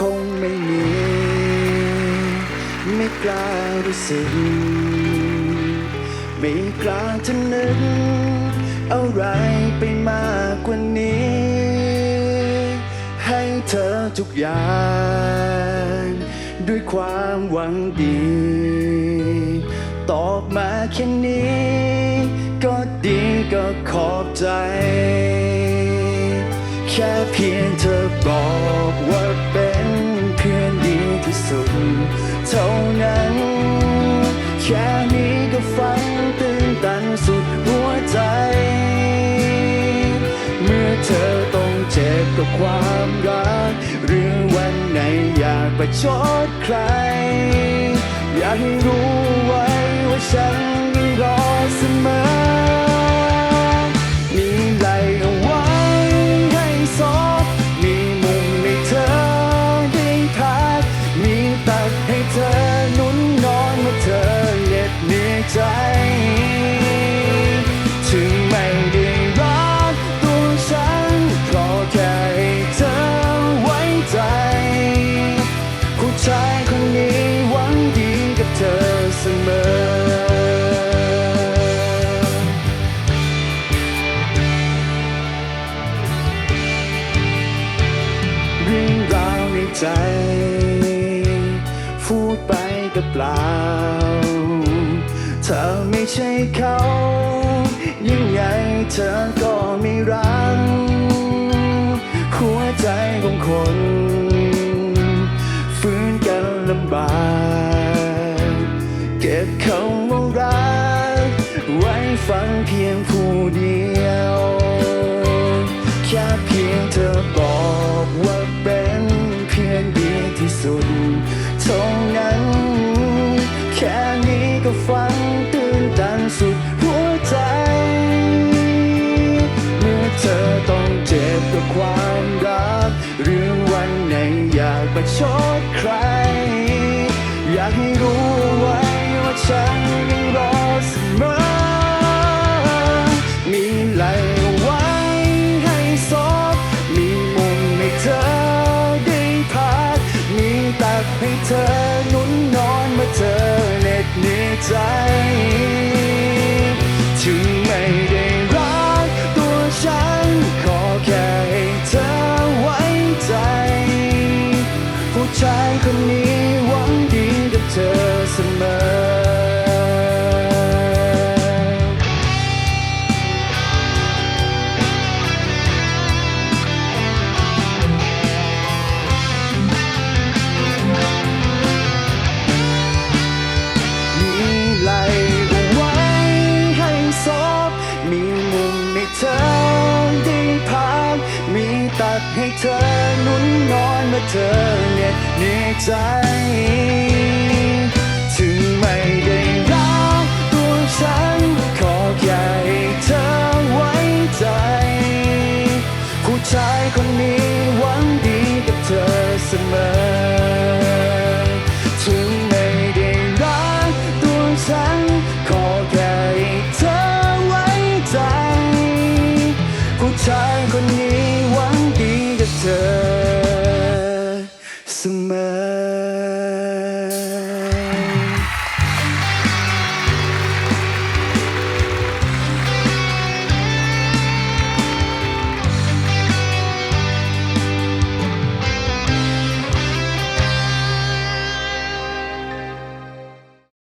คงไม่มี ไม่กล้ารู้สึก ไม่กล้าจะนึกอะไรไปมากกว่านี้ ให้เธอทุกอย่าง ด้วยความหวังดี ตอบมาแค่นี้ ก็ดีก็ขอบใจ แค่เพียงเธอบอก กับความรัก หรือวันไหนอยากประชดใคร อยากให้รู้ไว้ว่าฉันยังรอเสมอมีไหลเอาไว้ให้ซบมีมุมให้เธอได้พักมีตักให้เธอนุนนอน เรื่องราวในใจ พูดไปก็เปล่า เธอไม่ใช่เขา ยังไงเธอก็ไม่รัก หัวใจของคน ฟื้นกันลำบาก ฉันยังรอเสมอ มีไหลไว้ให้ซบมีมุมให้เธอได้พัก มีตักให้เธอหนุนนอนเมื่อเธอเหน็ดเหนื่อยใจ ให้เธอหนุนนอนเมื่อเธอเหน็ดเหนื่อยใจ ถึงไม่ได้